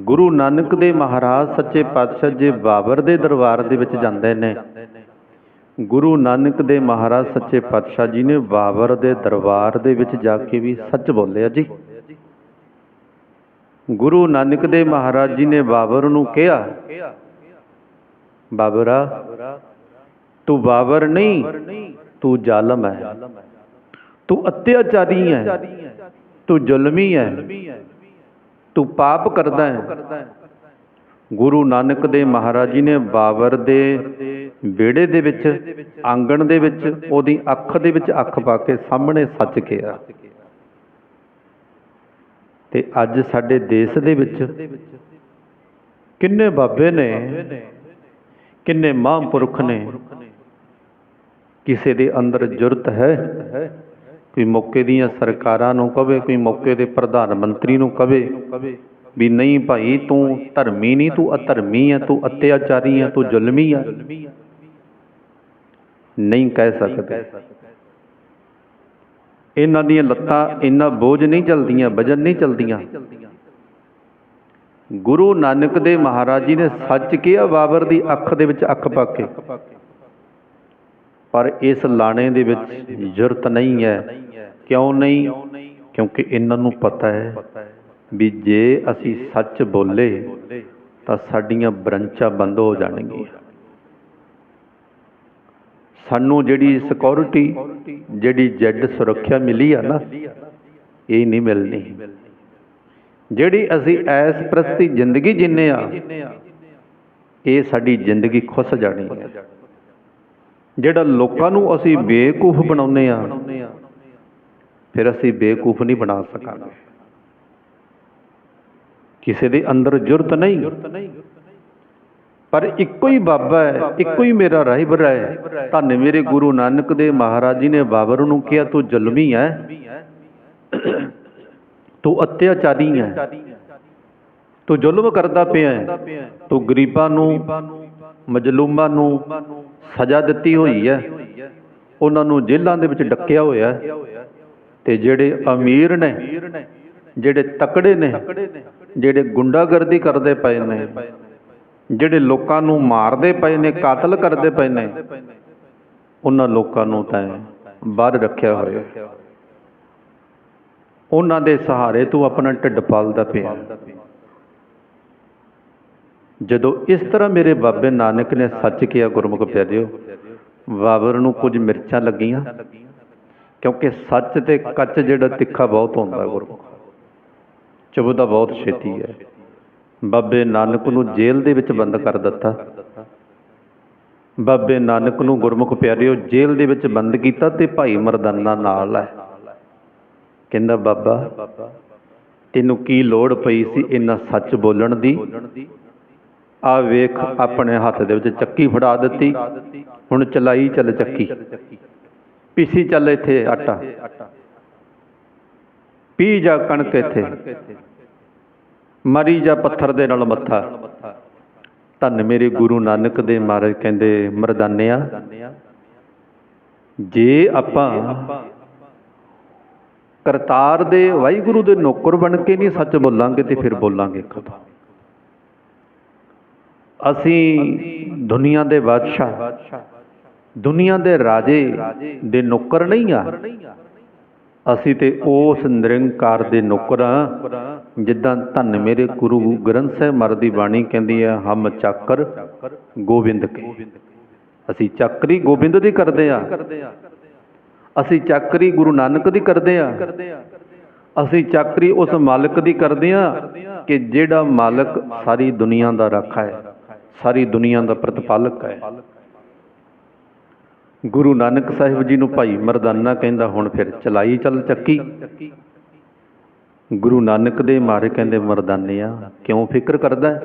ਗੁਰੂ ਨਾਨਕ ਦੇ ਮਹਾਰਾਜ ਸੱਚੇ ਪਾਤਸ਼ਾਹ ਜੀ ਬਾਬਰ ਦੇ ਦਰਬਾਰ ਦੇ ਵਿੱਚ ਜਾਂਦੇ ਨੇ। ਗੁਰੂ ਨਾਨਕ ਦੇ ਮਹਾਰਾਜ ਸੱਚੇ ਪਾਤਸ਼ਾਹ ਜੀ ਨੇ ਬਾਬਰ ਦੇ ਦਰਬਾਰ ਦੇ ਵਿੱਚ ਜਾ ਕੇ ਵੀ ਸੱਚ ਬੋਲਿਆ ਜੀ। ਗੁਰੂ ਨਾਨਕ ਦੇ ਮਹਾਰਾਜ ਜੀ ਨੇ ਬਾਬਰ ਨੂੰ ਕਿਹਾ, ਬਾਬਰਾ, ਤੂੰ ਬਾਬਰ ਨਹੀਂ, ਤੂੰ ਜ਼ਾਲਮ ਹੈ। ਤੂੰ ਅਤਿਆਚਾਰੀ ਹੈ, ਤੂੰ ਜ਼ੁਲਮੀ ਹੈ। ਤੂੰ ਪਾਪ ਕਰਦਾ ਹੈ। ਗੁਰੂ ਨਾਨਕ ਦੇ ਮਹਾਰਾਜ ਜੀ ਨੇ ਬਾਬਰ ਦੇ ਵਿਹੜੇ ਦੇ ਵਿੱਚ, ਆਂਗਣ ਦੇ ਵਿੱਚ, ਉਹਦੀ ਅੱਖ ਦੇ ਵਿੱਚ ਅੱਖ ਪਾ ਕੇ ਸਾਹਮਣੇ ਸੱਚ ਕਿਹਾ। ਤੇ ਅੱਜ ਸਾਡੇ ਦੇਸ਼ ਦੇ ਵਿੱਚ ਕਿੰਨੇ ਬਾਬੇ ਨੇ, ਕਿੰਨੇ ਮਹਾਂਪੁਰਖ ਨੇ। ਕਿਸੇ ਦੇ ਅੰਦਰ ਜੁਰਤ ਹੈ। ਕੋਈ ਮੌਕੇ ਦੀਆਂ ਸਰਕਾਰਾਂ ਨੂੰ ਕਵੇ ਕੋਈ ਮੌਕੇ ਦੇ ਪ੍ਰਧਾਨ ਮੰਤਰੀ ਨੂੰ ਕਵੇ ਵੀ ਨਹੀਂ ਭਾਈ, ਤੂੰ ਧਰਮੀ ਨਹੀਂ, ਤੂੰ ਅਧਰਮੀ ਹੈ ਤੂੰ ਅਤਿਆਚਾਰੀ ਹੈ ਤੂੰ ਜ਼ੁਲਮੀ ਹੈ ਨਹੀਂ ਕਹਿ ਸਕਦੇ। ਇਹਨਾਂ ਦੀਆਂ ਲੱਤਾਂ ਇੰਨਾ ਬੋਝ ਨਹੀਂ ਚਲਦੀਆਂ, ਵਜਨ ਨਹੀਂ ਚਲਦੀਆਂ। ਗੁਰੂ ਨਾਨਕ ਦੇ ਮਹਾਰਾਜ ਜੀ ਨੇ ਸੱਚ ਕਿਹਾ, ਬਾਬਰ ਦੀ ਅੱਖ ਦੇ ਵਿੱਚ ਅੱਖ ਪਾ ਕੇ। ਪਰ ਇਸ ਲਾਣੇ ਦੇ ਵਿੱਚ ਜੁਰਤ ਨਹੀਂ ਹੈ। ਕਿਉਂ ਨਹੀਂ? ਕਿਉਂਕਿ ਇਹਨਾਂ ਨੂੰ ਪਤਾ ਹੈ ਵੀ ਜੇ ਅਸੀਂ ਸੱਚ ਬੋਲੇ ਤਾਂ ਸਾਡੀਆਂ ਬ੍ਰੰਚਾਂ ਬੰਦ ਹੋ ਜਾਣਗੀਆਂ। ਸਾਨੂੰ ਜਿਹੜੀ ਸਿਕਿਉਰਿਟੀ ਜਿਹੜੀ ਜੈਡ ਸੁਰੱਖਿਆ ਮਿਲੀ ਆ ਨਾ ਇਹ ਨਹੀਂ ਮਿਲਣੀ। ਜਿਹੜੀ ਅਸੀਂ ਐਸ ਪ੍ਰਸਤੀ ਜ਼ਿੰਦਗੀ ਜਿੰਨੇ ਆ ਇਹ ਸਾਡੀ ਜ਼ਿੰਦਗੀ ਖੁੱਸ ਜਾਣੀ ਹੈ। ਜਿਹੜਾ ਲੋਕਾਂ ਨੂੰ ਅਸੀਂ ਬੇਵਕੂਫ ਬਣਾਉਂਦੇ ਆ ਫਿਰ ਅਸੀਂ ਬੇਵਕੂਫ ਨਹੀਂ ਬਣਾ ਸਕਾਂਗੇ। ਕਿਸੇ ਦੇ ਅੰਦਰ ਜੁਰਤ ਨਹੀਂ। ਪਰ ਇੱਕੋ ਹੀ ਬਾਬਾ ਹੈ ਇੱਕੋ ਹੀ ਮੇਰਾ ਰਾਹਿਬਰ ਹੈ। ਧੰਨ ਮੇਰੇ ਗੁਰੂ ਨਾਨਕ ਦੇ ਮਹਾਰਾਜ ਜੀ ਨੇ ਬਾਬਰ ਨੂੰ ਕਿਹਾ ਤੂੰ ਜ਼ੁਲਮੀ ਹੈ। ਤੂੰ ਅਤਿਆਚਾਰੀ ਹੈ। ਤੂੰ ਜ਼ੁਲਮ ਕਰਦਾ ਪਿਆ ਹੈ। ਤੂੰ ਗਰੀਬਾਂ ਨੂੰ ਮਜਲੂਮਾਂ ਨੂੰ ਸਜ਼ਾ ਦਿੱਤੀ ਹੋਈ ਹੈ। ਉਹਨਾਂ ਨੂੰ ਜੇਲ੍ਹਾਂ ਦੇ ਵਿੱਚ ਡੱਕਿਆ ਹੋਇਆ ਹੈ। ਤੇ ਜਿਹੜੇ ਅਮੀਰ ਨੇ, ਜਿਹੜੇ ਤਕੜੇ ਨੇ, ਜਿਹੜੇ ਗੁੰਡਾਗਰਦੀ ਕਰਦੇ ਪਏ ਨੇ, ਜਿਹੜੇ ਲੋਕਾਂ ਨੂੰ ਮਾਰਦੇ ਪਏ ਨੇ, ਕਾਤਲ ਕਰਦੇ ਪਏ ਨੇ, ਉਹਨਾਂ ਲੋਕਾਂ ਨੂੰ ਤਾਂ ਬਾਹਰ ਰੱਖਿਆ ਹੋਇਆ ਉਹਨਾਂ ਦੇ ਸਹਾਰੇ ਤੂੰ ਆਪਣਾ ਢਿੱਡ ਪਾਲਦਾ ਪਿਆ। ਜਦੋਂ ਇਸ ਤਰ੍ਹਾਂ ਮੇਰੇ ਬਾਬੇ ਨਾਨਕ ਨੇ ਸੱਚ ਕਿਹਾ, ਗੁਰਮੁਖ ਪਿਆਰਿਓ, ਬਾਬਰ ਨੂੰ ਕੁਝ ਮਿਰਚਾਂ ਲੱਗੀਆਂ, ਕਿਉਂਕਿ ਸੱਚ ਤੇ ਕੱਚ ਜਿਹੜਾ ਤਿੱਖਾ ਬਹੁਤ ਹੁੰਦਾ ਗੁਰਮੁਖ। ਚੁਭਦਾ ਬਹੁਤ ਛੇਤੀ ਹੈ। ਬਾਬੇ ਨਾਨਕ ਨੂੰ ਜੇਲ੍ਹ ਦੇ ਵਿੱਚ ਬੰਦ ਕਰ ਦਿੱਤਾ। ਬਾਬੇ ਨਾਨਕ ਨੂੰ ਗੁਰਮੁਖ ਪਿਆਰਿਓ, ਜੇਲ੍ਹ ਦੇ ਵਿੱਚ ਬੰਦ ਕੀਤਾ ਤੇ ਭਾਈ ਮਰਦਾਨਾ ਨਾਲ ਹੈ ਕਹਿੰਦਾ, ਬਾਬਾ, ਤੈਨੂੰ ਕੀ ਲੋੜ ਪਈ ਸੀ ਇੰਨਾ ਸੱਚ ਬੋਲਣ ਦੀ? ਆ ਵੇਖ ਆਪਣੇ ਹੱਥ ਦੇ ਵਿੱਚ ਚੱਕੀ ਫੜਾ ਦਿੱਤੀ। ਹੁਣ ਚਲਾਈ ਚੱਲ ਚੱਕੀ। ਪੀਸੀ ਚੱਲ ਇੱਥੇ ਆਟਾ। ਪੀ ਜਾ ਕਣਕ ਇੱਥੇ। ਮਰੀ ਜਾ ਪੱਥਰ ਦੇ ਨਾਲ ਮੱਥਾ। ਧੰਨ ਮੇਰੇ ਗੁਰੂ ਨਾਨਕ ਦੇ ਮਹਾਰਾਜ ਕਹਿੰਦੇ, ਮਰਦਾਨਿਆ, ਜੇ ਆਪਾਂ ਕਰਤਾਰ ਦੇ ਵਾਹਿਗੁਰੂ ਦੇ ਨੌਕਰ ਬਣ ਕੇ ਨਹੀਂ ਸੱਚ ਬੋਲਾਂਗੇ ਤੇ ਫਿਰ ਬੋਲਾਂਗੇ ਕਦੋਂ? ਅਸੀਂ ਦੁਨੀਆ ਦੇ ਬਾਦਸ਼ਾਹ, ਦੁਨੀਆ ਦੇ ਰਾਜੇ ਦੇ ਨੌਕਰ ਨਹੀਂ ਆ। ਅਸੀਂ ਤੇ ਉਸ ਨਿਰੰਕਾਰ ਦੇ ਨੌਕਰ ਆ ਜਿੱਦਾਂ ਧੰਨ ਮੇਰੇ ਗੁਰੂ ਗ੍ਰੰਥ ਸਾਹਿਬ ਮਹਾਰਾਜ ਦੀ ਬਾਣੀ ਕਹਿੰਦੀ ਹੈ, ਹਮ ਚਾਕਰ ਗੋਬਿੰਦ ਕੇ। ਅਸੀਂ ਚਾਕਰੀ ਗੋਬਿੰਦ ਦੀ ਕਰਦੇ ਆ ਅਸੀਂ ਚਾਕਰੀ ਗੁਰੂ ਨਾਨਕ ਦੀ ਕਰਦੇ ਆ ਅਸੀਂ ਚਾਕਰੀ ਉਸ ਮਾਲਕ ਦੀ ਕਰਦੇ ਆ ਕਿ ਜਿਹੜਾ ਮਾਲਕ ਸਾਰੀ ਦੁਨੀਆ ਦਾ ਰਾਖਾ ਹੈ। ਸਾਰੀ ਦੁਨੀਆ ਦਾ ਪ੍ਰਤਪਾਲਕ ਹੈ। ਗੁਰੂ ਨਾਨਕ ਸਾਹਿਬ ਜੀ ਨੂੰ ਭਾਈ ਮਰਦਾਨਾ ਕਹਿੰਦਾ, ਹੁਣ ਫਿਰ ਚਲਾਈ ਚੱਲ ਚੱਕੀ। ਗੁਰੂ ਨਾਨਕ ਦੇ ਮਾਰੇ ਕਹਿੰਦੇ, ਮਰਦਾਨਿਆ, ਕਿਉਂ ਫਿਕਰ ਕਰਦਾ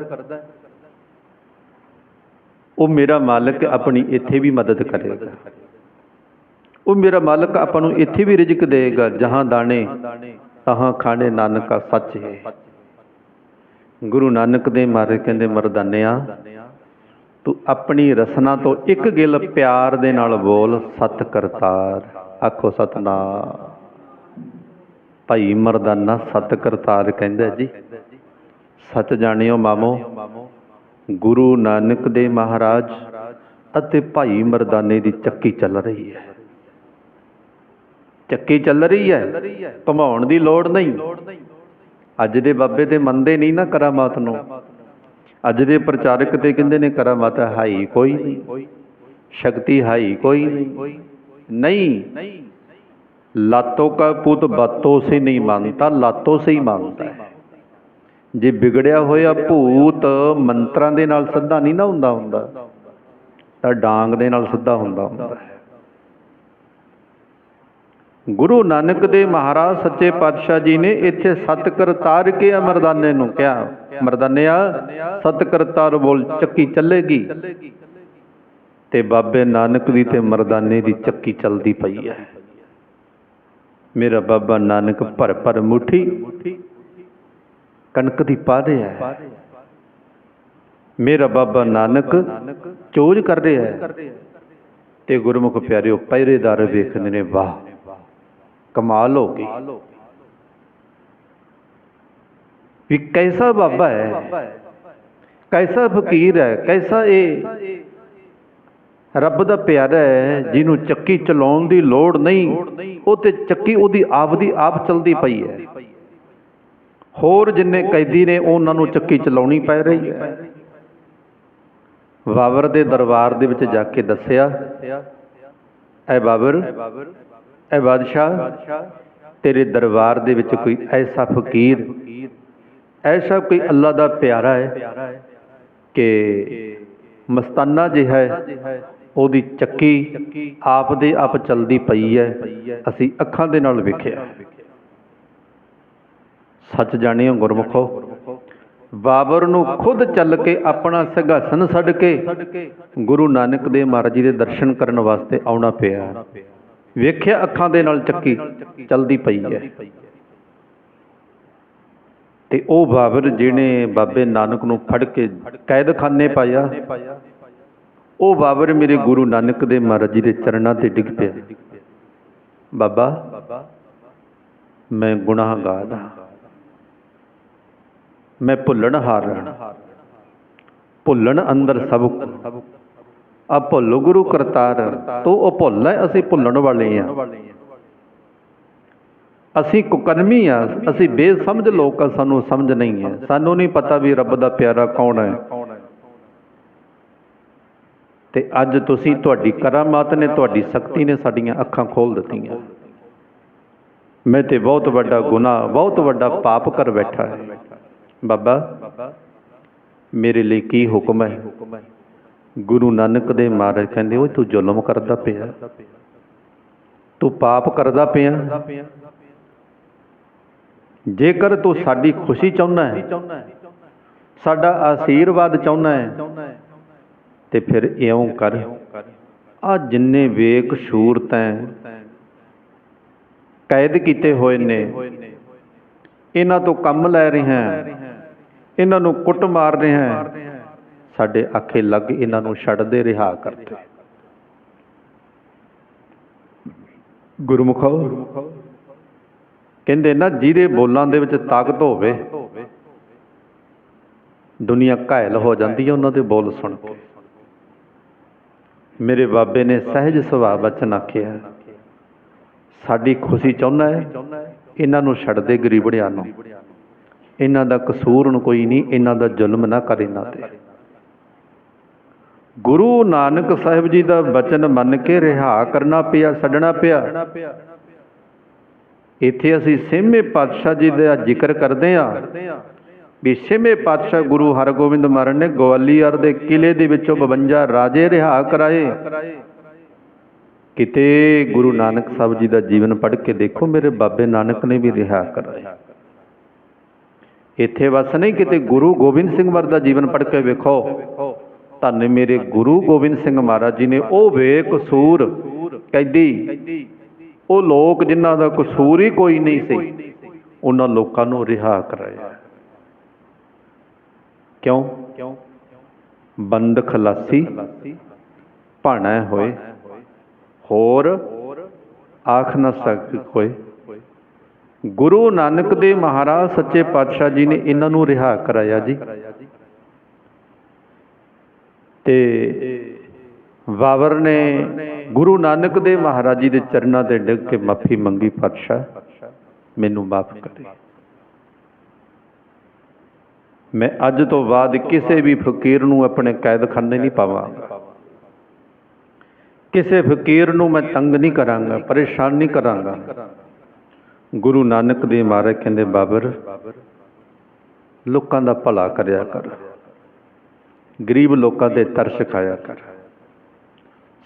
ਉਹ ਮੇਰਾ ਮਾਲਕ ਆਪਣੀ ਇੱਥੇ ਵੀ ਮਦਦ ਕਰੇਗਾ। ਉਹ ਮੇਰਾ ਮਾਲਕ ਆਪਾਂ ਨੂੰ ਇੱਥੇ ਵੀ ਰਿਜ਼ਕ ਦੇਵੇਗਾ ਜਹਾਂ ਦਾਣੇ, ਤਹਾਂ ਖਾਣੇ, ਨਾਨਕਾ ਸੱਚ ਹੈ। ਗੁਰੂ ਨਾਨਕ ਦੇ ਮਾਰੇ ਕਹਿੰਦੇ, ਮਰਦਾਨਿਆ ਤੂੰ ਆਪਣੀ ਰਸਨਾ ਤੋਂ ਇੱਕ ਗਿਲ ਪਿਆਰ ਦੇ ਨਾਲ ਬੋਲ, ਸਤ ਕਰਤਾਰ। ਆਖੋ ਸਤਨਾਮ। ਭਾਈ ਮਰਦਾਨਾ ਸਤ ਕਰਤਾਰ ਕਹਿੰਦਾ ਜੀ। ਸੱਚ ਜਾਣਿਓ ਮਾਮੋ, ਗੁਰੂ ਨਾਨਕ ਦੇ ਮਹਾਰਾਜ ਅਤੇ ਭਾਈ ਮਰਦਾਨੇ ਦੀ ਚੱਕੀ ਚੱਲ ਰਹੀ ਹੈ। ਚੱਕੀ ਚੱਲ ਰਹੀ ਹੈ, ਘਮਾਉਣ ਦੀ ਲੋੜ ਨਹੀਂ। ਅੱਜ ਦੇ ਬਾਬੇ ਤੇ ਮੰਨਦੇ ਨਹੀਂ ਨਾ ਕਰਾਮਾਤ ਨੂੰ। ਅੱਜ ਦੇ ਪ੍ਰਚਾਰਕ ਤੇ ਕਹਿੰਦੇ ਨੇ ਕਰਾਮਾਤ ਹਾਈ ਕੋਈ, ਸ਼ਕਤੀ ਹਾਈ ਕੋਈ, ਨਹੀਂ। ਲਾਤੋ ਕਾ ਪੁੱਤ ਬਾਤੋ ਸੇ ਨਹੀਂ ਮੰਨਦਾ ਲਾਤੋ ਸੇ ਹੀ ਮੰਨਤਾ ਜੇ ਵਿਗੜਿਆ ਹੋਇਆ ਭੂਤ ਮੰਤਰਾਂ ਦੇ ਨਾਲ ਸਿੱਧਾ ਨਹੀਂ ਨਾ ਹੁੰਦਾ ਹੁੰਦਾ, ਤਾਂ ਡਾਂਗ ਦੇ ਨਾਲ ਸਿੱਧਾ ਹੁੰਦਾ ਹੁੰਦਾ ਗੁਰੂ ਨਾਨਕ ਦੇ ਮਹਾਰਾਜ ਸੱਚੇ ਪਾਤਸ਼ਾਹ ਜੀ ਨੇ ਇੱਥੇ ਸਤ ਕਰਤਾਰ ਕੇ ਆ ਮਰਦਾਨੇ ਨੂੰ ਕਿਹਾ। ਮਰਦਾਨਿਆ ਸਤ ਕਰਤਾਰ ਬੋਲ ਚੱਕੀ ਚੱਲੇਗੀ। ਤੇ ਬਾਬੇ ਨਾਨਕ ਦੀ ਤੇ ਮਰਦਾਨੇ ਦੀ ਚੱਕੀ ਚੱਲਦੀ ਪਈ ਹੈ। ਮੇਰਾ ਬਾਬਾ ਨਾਨਕ ਭਰ ਭਰ ਮੁਠੀ ਕਣਕ ਦੀ ਪਾ ਰਿਹਾ ਹੈ। ਮੇਰਾ ਬਾਬਾ ਨਾਨਕ ਚੋਜ ਕਰ ਰਿਹਾ ਹੈ। ਤੇ ਗੁਰਮੁਖ ਪਿਆਰਿਓ, ਪਹਿਰੇਦਾਰ ਵੇਖਦੇ ਨੇ, ਵਾਹ। ਕਮਾਲ ਹੋ ਗਈ। ਵੀ ਕੈਸਾ ਬਾਬਾ ਹੈ? ਕੈਸਾ ਫਕੀਰ ਹੈ? ਕੈਸਾ ਇਹ ਰੱਬ ਦਾ ਪਿਆਰਾ ਹੈ ਜਿਹਨੂੰ ਚੱਕੀ ਚਲਾਉਣ ਦੀ ਲੋੜ ਨਹੀਂ, ਉਹ ਤੇ ਚੱਕੀ ਉਹਦੀ ਆਪ ਦੀ ਆਪ ਚਲਦੀ ਪਈ ਹੈ। ਹੋਰ ਜਿੰਨੇ ਕੈਦੀ ਨੇ, ਉਹਨਾਂ ਨੂੰ ਚੱਕੀ ਚਲਾਉਣੀ ਪੈ ਰਹੀ ਹੈ। ਬਾਬਰ ਦੇ ਦਰਬਾਰ ਦੇ ਵਿੱਚ ਜਾ ਕੇ ਦੱਸਿਆ, ਐ ਬਾਬਰ ਐ ਬਾਦਸ਼ਾਹ ਤੇਰੇ ਦਰਬਾਰ ਦੇ ਵਿੱਚ ਕੋਈ ਐਸਾ ਫਕੀਰ ਐਸਾ ਕੋਈ ਅੱਲਾ ਦਾ ਪਿਆਰਾ ਹੈ ਕਿ ਮਸਤਾਨਾ ਜਿਹਾ ਹੈ ਉਹਦੀ ਚੱਕੀ ਆਪ ਦੇ ਆਪ ਚਲਦੀ ਪਈ ਹੈ ਅਸੀਂ ਅੱਖਾਂ ਦੇ ਨਾਲ ਵੇਖਿਆ ਸੱਚ ਜਾਣਿਓ ਗੁਰਮੁਖੋ ਬਾਬਰ ਨੂੰ ਖੁਦ ਚੱਲ ਕੇ ਆਪਣਾ ਸਿੰਘਾਸਨ ਛੱਡ ਕੇ ਗੁਰੂ ਨਾਨਕ ਦੇਵ ਮਹਾਰਾਜ ਜੀ ਦੇ ਦਰਸ਼ਨ ਕਰਨ ਵਾਸਤੇ ਆਉਣਾ ਪਿਆ ਵੇਖਿਆ ਅੱਖਾਂ ਦੇ ਨਾਲ ਚੱਕੀ, ਚਲਦੀ ਪਈ ਹੈ। ਤੇ ਉਹ ਬਾਬਰ ਜਿਹਨੇ ਬਾਬੇ ਨਾਨਕ ਨੂੰ ਫੜ ਕੇ ਕੈਦਖਾਨੇ ਪਾਇਆ, ਉਹ ਬਾਬਰ ਮੇਰੇ ਗੁਰੂ ਨਾਨਕ ਦੇ ਮਹਾਰਾਜ ਜੀ ਦੇ ਚਰਨਾਂ ਤੇ ਡਿੱਗ ਪਿਆ। ਬਾਬਾ, ਮੈਂ ਗੁਨਾਹਗਾਰ ਹਾਂ। ਮੈਂ ਭੁੱਲਣ ਹਾਰ ਹਾਂ। ਭੁੱਲਣ ਅੰਦਰ ਸਭ ਆ ਭੁੱਲ ਗੁਰੂ ਕਰਤਾਰ, ਤੂੰ ਉਹ ਭੁੱਲ ਹੈ ਅਸੀਂ ਭੁੱਲਣ ਵਾਲੇ ਆ। ਅਸੀਂ ਕੁਕਰਮੀ ਆ, ਅਸੀਂ ਬੇਸਮਝ ਲੋਕ ਆ, ਸਾਨੂੰ ਸਮਝ ਨਹੀਂ ਹੈ ਸਾਨੂੰ ਨਹੀਂ ਪਤਾ ਵੀ ਰੱਬ ਦਾ ਪਿਆਰਾ ਕੌਣ ਹੈ ਤੇ ਅੱਜ ਤੁਸੀਂ ਤੁਹਾਡੀ ਕਰਾਮਾਤ ਨੇ, ਤੁਹਾਡੀ ਸ਼ਕਤੀ ਨੇ ਸਾਡੀਆਂ ਅੱਖਾਂ ਖੋਲ ਦਿੱਤੀਆਂ। ਮੈਂ ਤੇ ਬਹੁਤ ਵੱਡਾ ਗੁਨਾਹ, ਬਹੁਤ ਵੱਡਾ ਪਾਪ ਕਰ ਬੈਠਾ ਹੈ ਬਾਬਾ, ਮੇਰੇ ਲਈ ਕੀ ਹੁਕਮ ਹੈ ਗੁਰੂ ਨਾਨਕ ਦੇ ਮਹਾਰਾਜ ਕਹਿੰਦੇ, ਓਏ ਤੂੰ ਜ਼ੁਲਮ ਕਰਦਾ ਪਿਆ। ਤੂੰ ਪਾਪ ਕਰਦਾ ਪਿਆ। ਜੇਕਰ ਤੂੰ ਸਾਡੀ ਖੁਸ਼ੀ ਚਾਹੁੰਦਾ ਹੈ, ਸਾਡਾ ਆਸ਼ੀਰਵਾਦ ਚਾਹੁੰਦਾ ਹੈ, ਤੇ ਫਿਰ ਇਉਂ ਕਰ। ਆ ਜਿੰਨੇ ਵੇਖ ਸ਼ੂਰ ਤੈਂ ਕੈਦ ਕੀਤੇ ਹੋਏ ਨੇ। ਇਹਨਾਂ ਤੋਂ ਕੰਮ ਲੈ ਰਿਹਾ ਇਹਨਾਂ ਨੂੰ ਕੁੱਟ ਮਾਰ ਰਿਹਾ ਸਾਡੇ ਆਖੇ ਲੱਗ ਇਹਨਾਂ ਨੂੰ ਛੱਡ ਦੇ ਰਿਹਾ ਕਰਦੇ। ਗੁਰਮੁਖੋ ਕਹਿੰਦੇ ਨਾ ਜਿਹਦੇ ਬੋਲਾਂ ਦੇ ਵਿੱਚ ਤਾਕਤ ਹੋਵੇ ਦੁਨੀਆ ਘਾਇਲ ਹੋ ਜਾਂਦੀ ਹੈ ਉਹਨਾਂ ਦੇ ਬੋਲ ਸੁਣ ਕੇ। ਮੇਰੇ ਬਾਬੇ ਨੇ ਸਹਿਜ ਸੁਭਾਅ ਬਚਨ ਆਖਿਆ ਸਾਡੀ ਖੁਸ਼ੀ ਚਾਹੁੰਦਾ ਹੈ ਇਹਨਾਂ ਨੂੰ ਛੱਡ ਦੇ ਗਰੀਬੜਿਆਂ ਨੂੰ। ਇਹਨਾਂ ਦਾ ਕਸੂਰ ਨੂੰ ਕੋਈ ਨਹੀਂ ਇਹਨਾਂ ਦਾ ਜ਼ੁਲਮ ਨਾ ਕਰ ਇਹਨਾਂ ਤੇ। ਗੁਰੂ ਨਾਨਕ ਸਾਹਿਬ ਜੀ ਦਾ ਬਚਨ ਮੰਨ ਕੇ ਰਿਹਾ ਕਰਨਾ ਪਿਆ, ਛੱਡਣਾ ਪਿਆ। ਇੱਥੇ ਅਸੀਂ ਸੇਮੇ ਪਾਤਸ਼ਾਹ ਜੀ ਦਾ ਜ਼ਿਕਰ ਕਰਦੇ ਹਾਂ ਵੀ ਛੇਵੇਂ ਪਾਤਸ਼ਾਹ ਗੁਰੂ ਹਰਗੋਬਿੰਦ ਮਹਾਰਾਜ ਨੇ ਗਵਾਲੀਅਰ ਦੇ ਕਿਲੇ ਦੇ ਵਿੱਚੋਂ 52 ਰਾਜੇ ਰਿਹਾ ਕਰਾਏ। ਕਿਤੇ ਗੁਰੂ ਨਾਨਕ ਸਾਹਿਬ ਜੀ ਦਾ ਜੀਵਨ ਪੜ੍ਹ ਕੇ ਦੇਖੋ, ਮੇਰੇ ਬਾਬੇ ਨਾਨਕ ਨੇ ਵੀ ਰਿਹਾ ਕਰਾਇਆ ਇੱਥੇ ਬਸ ਨਹੀਂ ਕਿਤੇ ਗੁਰੂ ਗੋਬਿੰਦ ਸਿੰਘ ਵਰ ਦਾ ਜੀਵਨ ਪੜ੍ਹ ਕੇ ਵੇਖੋ। ਧੰਨ ਮੇਰੇ ਗੁਰੂ ਗੋਬਿੰਦ ਸਿੰਘ ਮਹਾਰਾਜ ਜੀ ਨੇ, ਉਹ ਬੇਕਸੂਰ ਕੈਦੀ। ਉਹ ਲੋਕ ਜਿਨ੍ਹਾਂ ਦਾ ਕਸੂਰ ਹੀ ਕੋਈ ਨਹੀਂ ਸੀ, ਉਹਨਾਂ ਲੋਕਾਂ ਨੂੰ ਰਿਹਾ ਕਰਾਇਆ। ਕਿਉਂ? ਬੰਦ ਖਲਾਸੀ ਭਾਣਾ ਹੋਏ। ਹੋਰ ਆਖ ਨਾ ਸਕ ਕੋਈ। ਗੁਰੂ ਨਾਨਕ ਦੇਵ ਮਹਾਰਾਜ ਸੱਚੇ ਪਾਤਸ਼ਾਹ ਜੀ ਨੇ ਇਹਨਾਂ ਨੂੰ ਰਿਹਾ ਕਰਾਇਆ ਜੀ। ਤੇ ਬਾਬਰ ਨੇ ਗੁਰੂ ਨਾਨਕ ਦੇਵ ਮਹਾਰਾਜ ਜੀ ਦੇ ਚਰਨਾਂ ਤੇ ਡਿੱਗ ਕੇ ਮਾਫੀ ਮੰਗੀ ਪਾਤਸ਼ਾਹ ਮੈਨੂੰ ਮਾਫ ਕਰੇ। ਮੈਂ ਅੱਜ ਤੋਂ ਬਾਅਦ ਕਿਸੇ ਵੀ ਫਕੀਰ ਨੂੰ ਆਪਣੇ ਕੈਦਖਾਨੇ ਨਹੀਂ ਪਾਵਾਂਗਾ। ਕਿਸੇ ਫਕੀਰ ਨੂੰ ਮੈਂ ਤੰਗ ਨਹੀਂ ਕਰਾਂਗਾ, ਪਰੇਸ਼ਾਨ ਨਹੀਂ ਕਰਾਂਗਾ। ਗੁਰੂ ਨਾਨਕ ਦੇ ਮਹਾਰਾਜ ਕਹਿੰਦੇ, ਬਾਬਰ, ਲੋਕਾਂ ਦਾ ਭਲਾ ਕਰਿਆ ਕਰ। ਗਰੀਬ ਲੋਕਾਂ ਤੇ ਤਰਸ ਖਾਇਆ ਕਰ।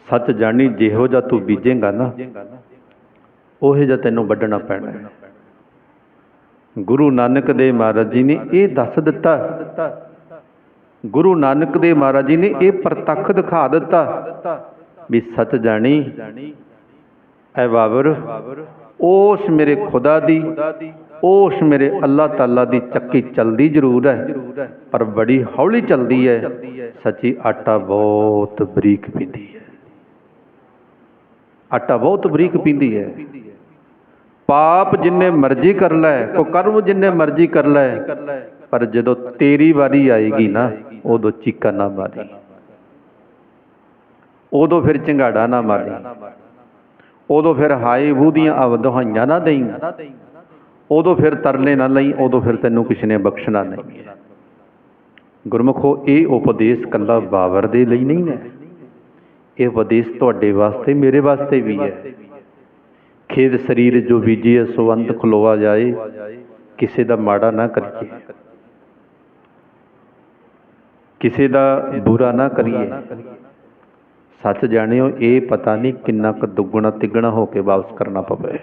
ਸੱਚ ਜਾਣੀ ਜਿਹੋ ਜਿਹਾ ਤੂੰ ਬੀਜੇਗਾ ਨਾ, ਉਹੇ ਜਿਹਾ ਤੈਨੂੰ ਵੱਢਣਾ ਪੈਣਾ। ਹੈ ਗੁਰੂ ਨਾਨਕ ਦੇਵ ਮਹਾਰਾਜ ਜੀ ਨੇ ਇਹ ਦੱਸ ਦਿੱਤਾ। ਗੁਰੂ ਨਾਨਕ ਦੇਵ ਮਹਾਰਾਜ ਜੀ ਨੇ ਇਹ ਪ੍ਰਤੱਖ ਦਿਖਾ ਦਿੱਤਾ ਵੀ ਸੱਚ ਜਾਣੀ ਐ ਬਾਬਰ, ਉਸ ਮੇਰੇ ਖੁਦਾ ਦੀ ਉਸ ਮੇਰੇ ਅੱਲਾਹ ਤਾਲਾ ਦੀ ਚੱਕੀ ਚਲਦੀ ਜ਼ਰੂਰ ਹੈ, ਪਰ ਬੜੀ ਹੌਲੀ ਚਲਦੀ ਹੈ। ਸੱਚੀ ਆਟਾ ਬਹੁਤ ਬਰੀਕ ਪੀਂਦੀ ਹੈ। ਆਟਾ ਬਹੁਤ ਬਰੀਕ ਪੀਂਦੀ ਹੈ। ਪਾਪ ਜਿੰਨੇ ਮਰਜ਼ੀ ਕਰ ਲੈ ਕੋ ਕਰਮ ਜਿੰਨੇ ਮਰਜ਼ੀ ਕਰ ਲੈ, ਪਰ ਜਦੋਂ ਤੇਰੀ ਵਾਰੀ ਆਏਗੀ ਨਾ, ਉਦੋਂ ਚੀਕਾ ਨਾ ਮਾਰੀ। ਉਦੋਂ ਫਿਰ ਚੰਗਾੜਾ ਨਾ ਮਾਰੀ। ਉਦੋਂ ਫਿਰ ਹਾਏ ਬੂ ਦੀਆਂ ਅਵਦਹਾਈਆਂ ਨਾ ਦੇਈ। ਉਦੋਂ ਫਿਰ ਤਰਲੇ ਨਾ ਲਈ, ਉਦੋਂ ਫਿਰ ਤੈਨੂੰ ਕਿਸੇ ਨੇ ਬਖਸ਼ਣਾ ਨਹੀਂ। ਹੈ ਗੁਰਮੁਖੋ, ਇਹ ਉਪਦੇਸ਼ ਕੱਲਾ ਬਾਬਰ ਦੇ ਲਈ ਨਹੀਂ ਹੈ। ਇਹ ਉਪਦੇਸ਼ ਤੁਹਾਡੇ ਵਾਸਤੇ, ਮੇਰੇ ਵਾਸਤੇ ਵੀ ਹੈ। ਖੇਦ ਸਰੀਰ ਜੋ ਬੀਜੀਏ ਸੋ ਅੰਤ ਖਲੋਆ ਜਾਏ। ਕਿਸੇ ਦਾ ਮਾੜਾ ਨਾ ਕਰੀਏ। ਕਿਸੇ ਦਾ ਬੁਰਾ ਨਾ ਕਰੀਏ। ਸੱਚ ਜਾਣਿਓ, ਇਹ ਪਤਾ ਨਹੀਂ ਕਿੰਨਾ ਕੁ ਦੁੱਗਣਾ ਤਿੱਗਣਾ ਹੋ ਕੇ ਵਾਪਸ ਕਰਨਾ ਪਵੇ।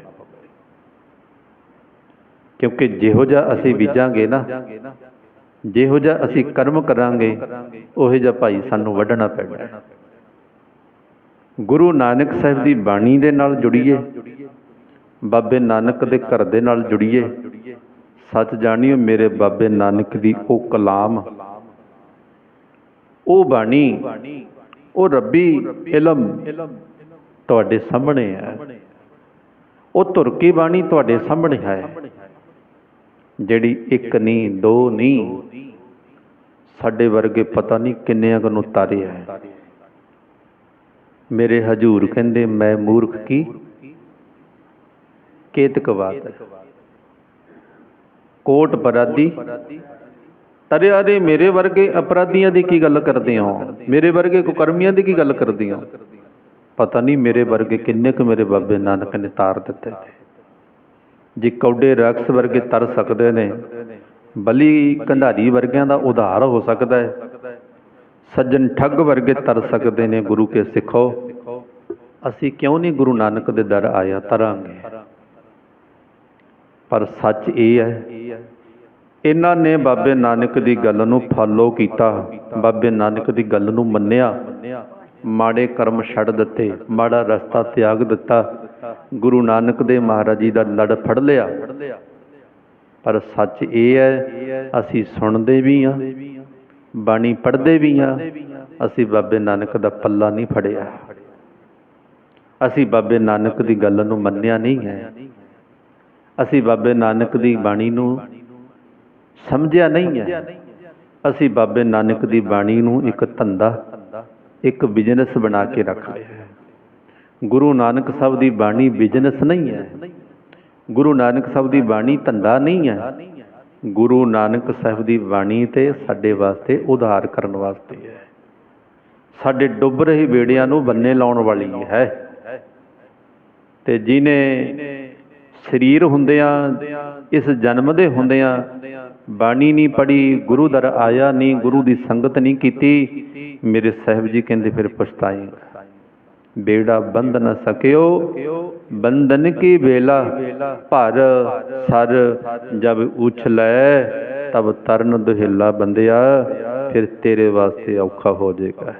ਕਿਉਂਕਿ ਜਿਹੋ ਜਿਹਾ ਅਸੀਂ ਬੀਜਾਂਗੇ ਨਾ, ਜਿਹੋ ਜਿਹਾ ਅਸੀਂ ਕਰਮ ਕਰਾਂਗੇ, ਉਹੋ ਜਿਹਾ ਭਾਈ ਸਾਨੂੰ ਵੱਢਣਾ ਪੈਣਾ। ਗੁਰੂ ਨਾਨਕ ਸਾਹਿਬ ਦੀ ਬਾਣੀ ਦੇ ਨਾਲ ਜੁੜੀਏ, ਬਾਬੇ ਨਾਨਕ ਦੇ ਘਰ ਦੇ ਨਾਲ ਜੁੜੀਏ, ਸੱਚ ਜਾਣੀਓ ਮੇਰੇ ਬਾਬੇ ਨਾਨਕ ਦੀ ਉਹ ਕਲਾਮ। ਉਹ ਬਾਣੀ, ਉਹ ਰੱਬੀ ਇਲਮ ਤੁਹਾਡੇ ਸਾਹਮਣੇ ਹੈ। ਉਹ ਤੁਰਕੀ ਬਾਣੀ ਤੁਹਾਡੇ ਸਾਹਮਣੇ ਹੈ। ਜਿਹੜੀ ਇੱਕ ਨਹੀਂ, ਦੋ ਨਹੀਂ, ਸਾਡੇ ਵਰਗੇ ਪਤਾ ਨਹੀਂ ਕਿੰਨਿਆਂ ਨੂੰ ਤਾਰੇ ਹੈ। ਮੇਰੇ ਹਜੂਰ ਕਹਿੰਦੇ, ਮੈਂ ਮੂਰਖ ਕੀ? ਕੇਤਕ ਬਾਤ ਕੋਟ ਬਰਾਦੀ ਤਰਿਆ ਦੇ ਮੇਰੇ ਵਰਗੇ ਅਪਰਾਧੀਆਂ ਦੀ ਕੀ ਗੱਲ ਕਰਦੇ ਹੋ? ਮੇਰੇ ਵਰਗੇ ਕੁਕਰਮੀਆਂ ਦੀ ਕੀ ਗੱਲ ਕਰਦੇ ਹੋ? ਪਤਾ ਨਹੀਂ ਮੇਰੇ ਵਰਗੇ ਕਿੰਨੇ ਕੁ ਮੇਰੇ ਬਾਬੇ ਨਾਨਕ ਨੇ ਤਾਰ ਦਿੱਤੇ। ਜੇ ਕੌਡੇ ਰਕਸ ਵਰਗੇ ਤਰ ਸਕਦੇ ਨੇ। ਬਲੀ ਕੰਧਾਰੀ ਵਰਗਿਆਂ ਦਾ ਉਧਾਰ ਹੋ ਸਕਦਾ ਹੈ। ਸੱਜਣ ਠੱਗ ਵਰਗੇ ਤਰ ਸਕਦੇ ਨੇ ਗੁਰੂ ਕੇ ਸਿੱਖੋ। ਅਸੀਂ ਕਿਉਂ ਨਹੀਂ ਗੁਰੂ ਨਾਨਕ ਦੇ ਦਰ ਆਇਆ ਤਰਾਂਗੇ? ਪਰ ਸੱਚ ਇਹ ਹੈ, ਇਹਨਾਂ ਨੇ ਬਾਬੇ ਨਾਨਕ ਦੀ ਗੱਲ ਨੂੰ ਫਾਲੋ ਕੀਤਾ। ਬਾਬੇ ਨਾਨਕ ਦੀ ਗੱਲ ਨੂੰ ਮੰਨਿਆ। ਮਾੜੇ ਕਰਮ ਛੱਡ ਦਿੱਤੇ, ਮਾੜਾ ਰਸਤਾ ਤਿਆਗ ਦਿੱਤਾ। ਗੁਰੂ ਨਾਨਕ ਦੇ ਮਹਾਰਾਜ ਜੀ ਦਾ ਲੜ ਫੜ ਲਿਆ। ਪਰ ਸੱਚ ਇਹ ਹੈ, ਅਸੀਂ ਸੁਣਦੇ ਵੀ ਹਾਂ, ਬਾਣੀ ਪੜ੍ਹਦੇ ਵੀ ਹਾਂ, ਅਸੀਂ ਬਾਬੇ ਨਾਨਕ ਦਾ ਪੱਲਾ ਨਹੀਂ ਫੜਿਆ। ਅਸੀਂ ਬਾਬੇ ਨਾਨਕ ਦੀ ਗੱਲ ਨੂੰ ਮੰਨਿਆ ਨਹੀਂ ਹੈ। ਅਸੀਂ ਬਾਬੇ ਨਾਨਕ ਦੀ ਬਾਣੀ ਨੂੰ ਸਮਝਿਆ ਨਹੀਂ ਹੈ। ਅਸੀਂ ਬਾਬੇ ਨਾਨਕ ਦੀ ਬਾਣੀ ਨੂੰ ਇੱਕ ਧੰਦਾ, ਇੱਕ ਬਿਜ਼ਨਸ ਬਣਾ ਕੇ ਰੱਖ ਲਿਆ। ਹੈ ਗੁਰੂ ਨਾਨਕ ਸਾਹਿਬ ਦੀ ਬਾਣੀ ਬਿਜ਼ਨਸ ਨਹੀਂ ਹੈ। ਗੁਰੂ ਨਾਨਕ ਸਾਹਿਬ ਦੀ ਬਾਣੀ ਧੰਦਾ ਨਹੀਂ ਹੈ। ਗੁਰੂ ਨਾਨਕ ਸਾਹਿਬ ਦੀ ਬਾਣੀ ਤੇ ਸਾਡੇ ਵਾਸਤੇ ਉਧਾਰ ਕਰਨ ਵਾਸਤੇ ਹੈ। ਸਾਡੇ ਡੁੱਬ ਰਹੇ ਬੇੜਿਆਂ ਨੂੰ ਬੰਨੇ ਲਾਉਣ ਵਾਲੀ ਹੈ। ਤੇ ਜਿਨੇ ਸਰੀਰ ਹੁੰਦਿਆਂ, ਇਸ ਜਨਮ ਦੇ ਹੁੰਦਿਆਂ ਬਾਣੀ ਨਹੀਂ ਪੜੀ ਗੁਰੂ ਦਰ ਆਇਆ ਨਹੀਂ, ਗੁਰੂ ਦੀ ਸੰਗਤ ਨਹੀਂ ਕੀਤੀ, ਮੇਰੇ ਸਾਹਿਬ ਜੀ ਕਹਿੰਦੇ ਫਿਰ ਪਛਤਾਏਗਾ। ਬੇੜਾ ਬੰਧ ਨ ਸਕਿਓ। ਬੰਧਨ ਕੀ ਵੇਲਾ? ਭਰ, ਸਰ, ਜਬ ਉਛਲੈ ਤਬ ਤਰਨ ਦੁਹਿਲਾ ਬੰਦਿਆ ਫਿਰ ਤੇਰੇ ਵਾਸਤੇ ਔਖਾ ਹੋ ਜਾਏਗਾ